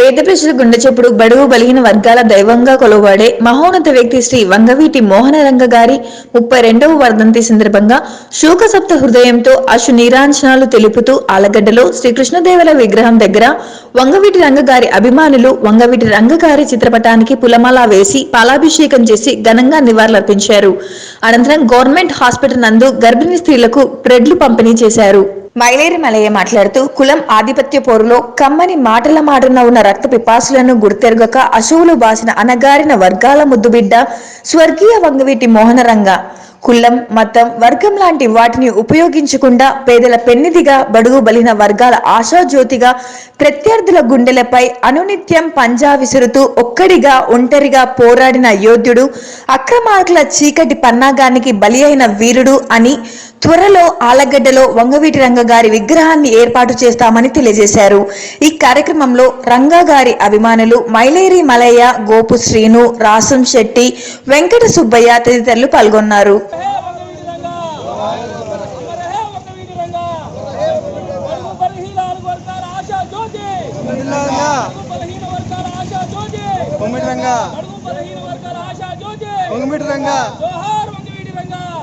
పేద ప్రజల గుండె చెప్పుడు బడుగు బలిగిన వర్గాల దైవంగా కొలువాడే మహోన్నత వ్యక్తి శ్రీ వంగవీటి మోహనరంగ గారి ముప్పై రెండవ వర్ధంతి సందర్భంగా శోకసప్త హృదయంతో అశు నీరాంజనాలు తెలుపుతూ ఆలగడ్డలో శ్రీకృష్ణదేవల విగ్రహం దగ్గర వంగవీటి రంగ గారి అభిమానులు వంగవీటి రంగ గారి చిత్రపటానికి పులమాల వేసి పాలాభిషేకం చేసి ఘనంగా నివాళులర్పించారు. అనంతరం గవర్నమెంట్ హాస్పిటల్ నందు గర్భిణీ స్త్రీలకు బ్రెడ్లు పంపిణీ చేశారు. మైలేరి మలయ్య మాట్లాడుతూ కులం ఆధిపత్య పోరులో కమ్మని మాటల మాటన ఉన్న రక్త పిపాసులను గుర్తెరగక అశువులు బాసిన అనగారిన వర్గాల ముద్దుబిడ్డ స్వర్గీయ వంగవీటి మోహనరంగ. కులం మతం వర్గం లాంటి వాటిని ఉపయోగించకుండా పేదల పెన్నిదిగా బడుగు బలిన వర్గాల ఆశాజ్యోతిగా ప్రత్యర్థుల గుండెలపై అనునిత్యం పంజా విసురుతూ ఒక్కడిగా ఒంటరిగా పోరాడిన యోధుడు అక్రమార్కుల చీకటి పన్నాగానికి బలి అయిన వీరుడు అని త్వరలో ఆలగడ్డలో వంగవీటి రంగ గారి విగ్రహాన్ని ఏర్పాటు చేస్తామని తెలియజేశారు. ఈ కార్యక్రమంలో రంగా గారి అభిమానులు మైలేరి మలయ్య గోపు శ్రీను రాసం శెట్టి వెంకట సుబ్బయ్య తదితరులు పాల్గొన్నారు.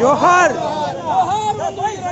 జోహార్.